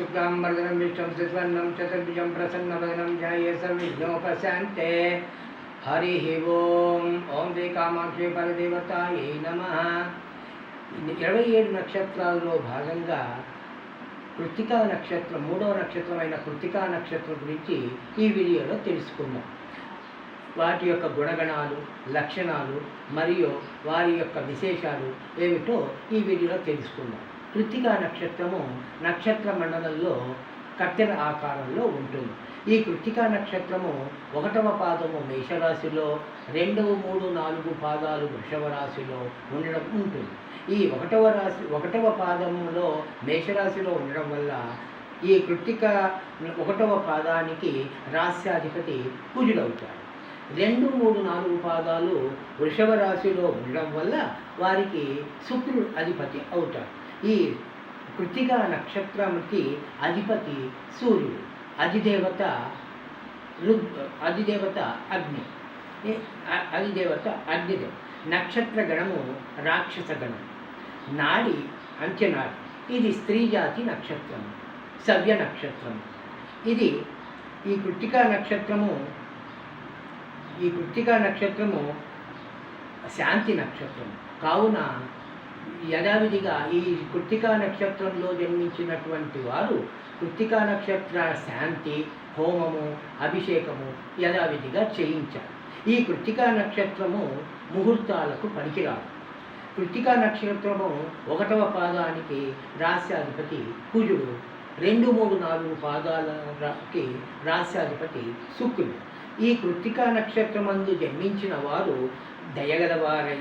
शुक्लाम्बरधनं विष्णुं सुस्वर्णं चतुर्भुजं प्रसन्नवदनं ध्याये सर्वविघ्नोपशान्ते हरिः ఓం ఓం శ్రీ కామాక్షి పరదేవతాయే నమ ఇరవై ఏడు నక్షత్రాల్లో భాగంగా కృత్తికా నక్షత్రం మూడవ నక్షత్రమైన కృత్తికా నక్షత్రం గురించి ఈ వీడియోలో తెలుసుకుందాం వాటి యొక్క గుణగణాలు లక్షణాలు మరియు వారి యొక్క విశేషాలు ఏమిటో ఈ వీడియోలో తెలుసుకుందాం కృత్తికా నక్షత్రము నక్షత్ర మండలంలో కత్తెర ఆకారంలో ఉంటుంది. ఈ కృత్తికా నక్షత్రము ఒకటవ పాదము మేషరాశిలో రెండవ మూడు నాలుగు పాదాలు వృషభ రాశిలో ఉండడం ఉంటుంది. ఈ ఒకటవ రాశి ఒకటవ పాదములో మేషరాశిలో ఉండడం వల్ల ఈ కృత్తిక ఒకటవ పాదానికి రాస్యాధిపతి కుజుడవుతాడు రెండు మూడు నాలుగు పాదాలు వృషభ రాశిలో ఉండడం వల్ల వారికి శుక్రుడు అధిపతి అవుతాడు. ఈ కృతిగా నక్షత్రానికి అధిపతి సూర్యుడు అధిదేవత రుద్ అధిదేవత అగ్ని. అధిదేవత అగ్నిదేవ నక్షత్ర గణము రాక్షస గణం నాడి అంత్యనాడి. ఇది స్త్రీ జాతి నక్షత్రం సవ్య నక్షత్రం ఇది ఈ కృత్తికా నక్షత్రము ఈ కృత్తికా నక్షత్రము శాంతి నక్షత్రం కావున యథావిధిగా ఈ కృత్తికా నక్షత్రంలో జన్మించినటువంటి వారు కృత్తికా నక్షత్ర శాంతి హోమము అభిషేకము యథావిధిగా చేయించారు. ఈ కృత్తికా నక్షత్రము ముహూర్తాలకు పనికిరాదు. కృత్తికా నక్షత్రము ఒకటవ పాదానికి రాస్యాధిపతి కుజుడు రెండు మూడు నాలుగు పాదాలకి రాస్యాధిపతి శుక్రుడు. ఈ కృత్తికా నక్షత్రమందు జన్మించిన వారు దయగలవారై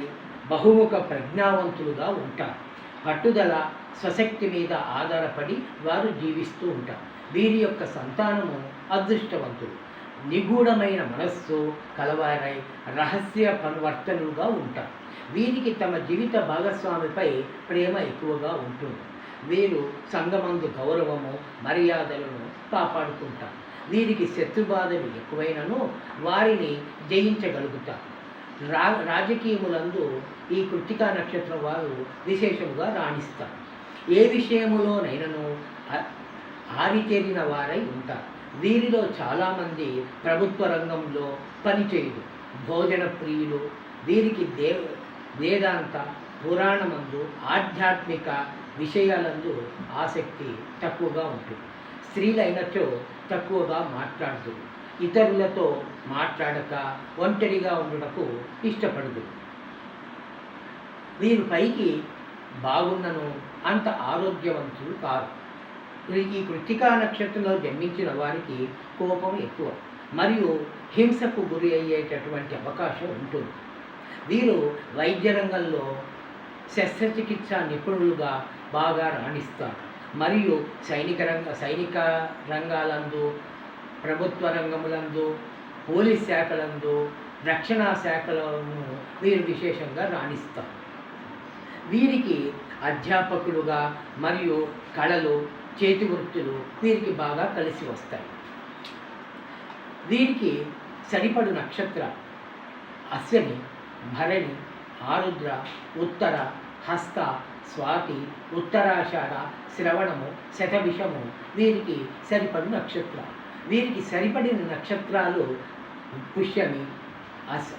బహుముఖ ప్రజ్ఞావంతులుగా ఉంటారు. పట్టుదల స్వశక్తి మీద ఆధారపడి వారు జీవిస్తూ ఉంటారు. వీరి యొక్క సంతానము అదృష్టవంతులు నిగూఢమైన మనస్సు కలవారై రహస్య పరివర్తనులుగా ఉంటారు. వీరికి తమ జీవిత భాగస్వామిపై ప్రేమ ఎక్కువగా ఉంటుంది. వీరు సంగమందు గౌరవము మర్యాదలను కాపాడుకుంటారు. వీరికి శత్రుబాధలు ఎక్కువైనను వారిని జయించగలుగుతారు. రా రాజకీయములందు ఈ కృత్తికా నక్షత్రం వారు విశేషముగా రాణిస్తారు. ఏ విషయములోనైనను ఆరితేరిన వారై ఉంటారు. వీరిలో చాలామంది ప్రభుత్వ రంగంలో పనిచేయుడు భోజన ప్రియులు వీరికి దేవ వేదాంత పురాణమందు ఆధ్యాత్మిక విషయాలందు ఆసక్తి తక్కువగా ఉంటుంది. స్త్రీలైనచో తక్కువగా మాట్లాడుతుంది ఇతరులతో మాట్లాడక ఒంటరిగా ఉండటకు ఇష్టపడదు వీరు పైకి బాగున్నను అంత ఆరోగ్యవంతులు కారు. ఈ కృత్తికా నక్షత్రంలో జన్మించిన వారికి కోపం ఎక్కువ మరియు హింసకు గురి అయ్యేటటువంటి అవకాశం ఉంటుంది. వీరు వైద్య రంగంలో శస్త్రచికిత్స నిపుణులుగా బాగా రాణిస్తారు మరియు సైనిక రంగ సైనిక రంగాలందు ప్రభుత్వ రంగములందు పోలీస్ శాఖలందు రక్షణ శాఖలను వీరు విశేషంగా రాణిస్తారు. వీరికి అధ్యాపకులుగా మరియు కళలు చేతి వృత్తులు వీరికి బాగా కలిసి వస్తాయి. వీరికి సరిపడు నక్షత్ర అశ్వని భరణి ఆరుద్ర ఉత్తర హస్త స్వాతి ఉత్తరాషాఢ శ్రవణము శతభిషము వీరికి సరిపడు నక్షత్రాలు. వీరికి సరిపడిన నక్షత్రాలు పుష్యమి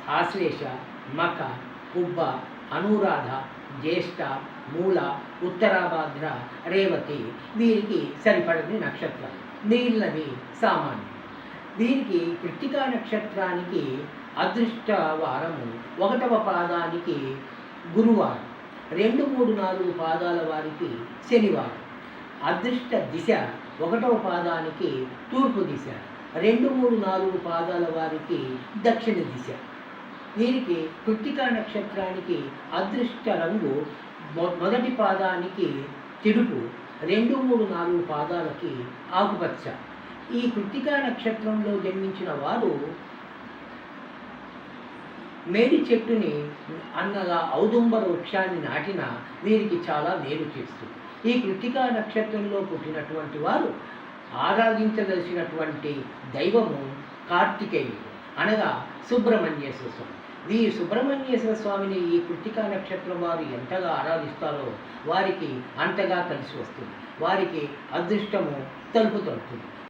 ఆశ్లేష మక కుబ్బ అనురాధ జ్యేష్ఠ మూల ఉత్తరాభాద్ర రేవతి. వీరికి సరిపడని నక్షత్రాలు. మిగిలినవి సామాన్యం. దీనికి కృత్తికా నక్షత్రానికి అదృష్ట వారము ఒకటవ పాదానికి గురువారం. రెండు మూడు నాలుగు పాదాల వారికి శనివారం. అదృష్ట దిశ ఒకటవ పాదానికి తూర్పు దిశ రెండు మూడు నాలుగు పాదాల వారికి దక్షిణ దిశ. వీరికి కృత్తికా నక్షత్రానికి అదృష్ట రంగు మొ- మొదటి పాదానికి తెలుపు రెండు మూడు నాలుగు పాదాలకి ఆకుపచ్చ. ఈ కృత్తికా నక్షత్రంలో జన్మించిన వారు మేడి చెట్టుని అన్నగా ఔదుంబర వృక్షాన్ని నాటిన వీరికి చాలా మేలు చేస్తుంది. ఈ కృత్తికా నక్షత్రంలో పుట్టినటువంటి వారు ఆరాధించదలసినటువంటి దైవము కార్తికేయుడు అనగా సుబ్రహ్మణ్యేశ్వర స్వామి. ఈ సుబ్రహ్మణ్యేశ్వర స్వామిని ఈ కృతికా నక్షత్రం వారు ఎంతగా ఆరాధిస్తారో వారికి అంతగా కలిసి వస్తుంది. వారికి అదృష్టము తలుపు తడుతుంది